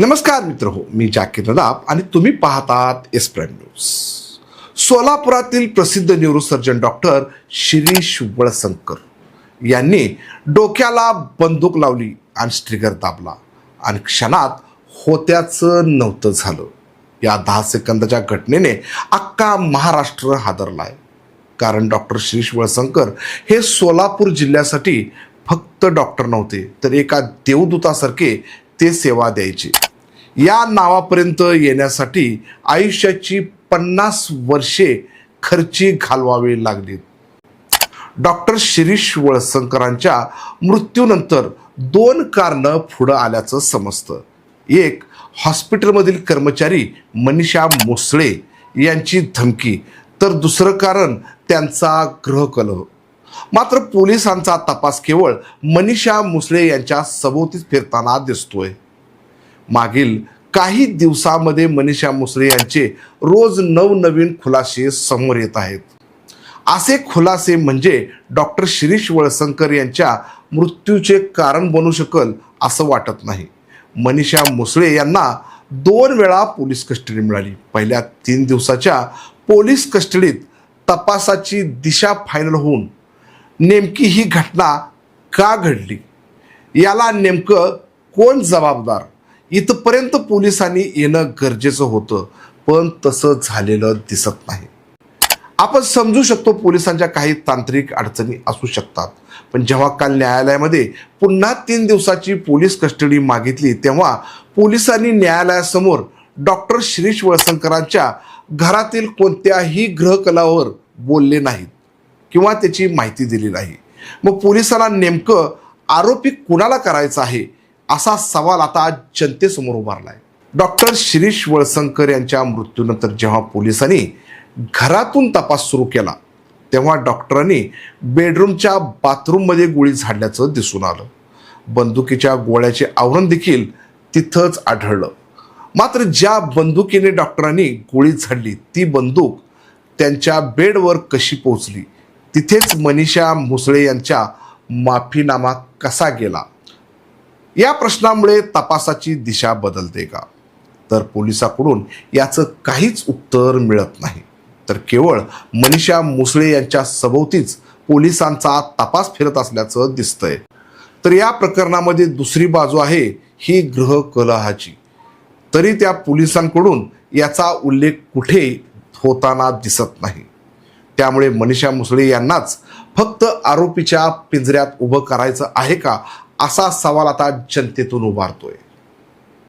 नमस्कार मित्र हो मी जाकीर नदाब आणि तुम्ही पाहतात एस प्राईम न्यूज सोलापुरातील प्रसिद्ध न्यूरोसर्जन डॉक्टर शिरीष वळसंकर यांनी डोक्याला बंदूक लावली आणि स्ट्रिगर दाबला. आणि क्षणात होत्याचं नव्हतं झालं. या दहा सेकंदाच्या घटनेने अख्खा महाराष्ट्र हादरलाय. कारण डॉक्टर शिरीष वळसंकर हे सोलापूर जिल्ह्यासाठी फक्त डॉक्टर नव्हते तर एका देवदूतासारखे ते सेवा द्यायचे. या नावापर्यंत येण्यासाठी आयुष्याची पन्नास वर्षे खर्ची घालवावी लागली. डॉक्टर शिरीष वळसंकरांच्या मृत्यूनंतर दोन कारणं पुढं आल्याचं समजतं. एक हॉस्पिटलमधील कर्मचारी मनीषा मुसळे यांची धमकी. तर दुसरं कारण त्यांचा ग्रहकलह मात्र पोलिसांचा तपास केवळ मनीषा मुसळे यांच्या सभोवतीच फिरताना दिसतोय. मागील काही दिवसामध्ये मनीषा मुसळे यांचे रोज नवनवीन खुलासे समोर येत आहेत. असे खुलासे म्हणजे डॉक्टर शिरीष वळसंकर यांच्या मृत्यूचे कारण बनू शकल असं वाटत नाही. मनीषा मुसळे यांना दोन वेळा पोलीस कस्टडी मिळाली. पहिल्या तीन दिवसाच्या पोलीस कस्टडीत तपासाची दिशा फायनल होऊन नेमकी ही घटना का घडली? याला नेमकं कोण जबाबदार? इथपर्यंत पोलिसांनी येणं गरजेचं होतं पण तसं झालेलं दिसत नाही. आपण समजू शकतो पोलिसांच्या काही तांत्रिक अडचणी असू शकतात पण जेव्हा काल न्यायालयामध्ये पुन्हा तीन दिवसाची पोलीस कस्टडी मागितली तेव्हा पोलिसांनी न्यायालयासमोर डॉक्टर शिरीष वळसंकरांच्या घरातील कोणत्याही ग्रहकलावर बोलले नाहीत किंवा त्याची माहिती दिली नाही. मग पोलिसांना नेमकं आरोपी कुणाला करायचा आहे असा सवाल आता जनतेसमोर उभारलाय. डॉक्टर शिरीष वळसंकर यांच्या मृत्यूनंतर जेव्हा पोलिसांनी घरातून तपास सुरू केला तेव्हा डॉक्टरांनी बेडरूमच्या बाथरूममध्ये गोळी झाडल्याचं दिसून आलं. बंदुकीच्या गोळ्याचे आवरण देखील तिथंच आढळलं. मात्र ज्या बंदुकीने डॉक्टरांनी गोळी झाडली ती बंदूक त्यांच्या बेडवर कशी पोहोचली तिथेच मनीषा मुसळे यांच्या माफीनामा कसा गेला या प्रश्नामुळे तपासाची दिशा बदलते का? तर पोलिसाकडून याचं काहीच उत्तर मिळत नाही. तर केवळ मनीषा मुसळे यांच्या सभोवतीच पोलिसांचा तपास फिरत असल्याचं दिसतंय. तर या प्रकरणामध्ये दुसरी बाजू आहे ही ग्रह कलहाची. तरी त्या पोलिसांकडून याचा उल्लेख कुठे होताना दिसत नाही. त्यामुळे मनीषा मुसळे यांनाच फक्त आरोपीच्या पिंजऱ्यात उभं करायचं आहे का? असा सवाल आता जनतेतून उभारतोय.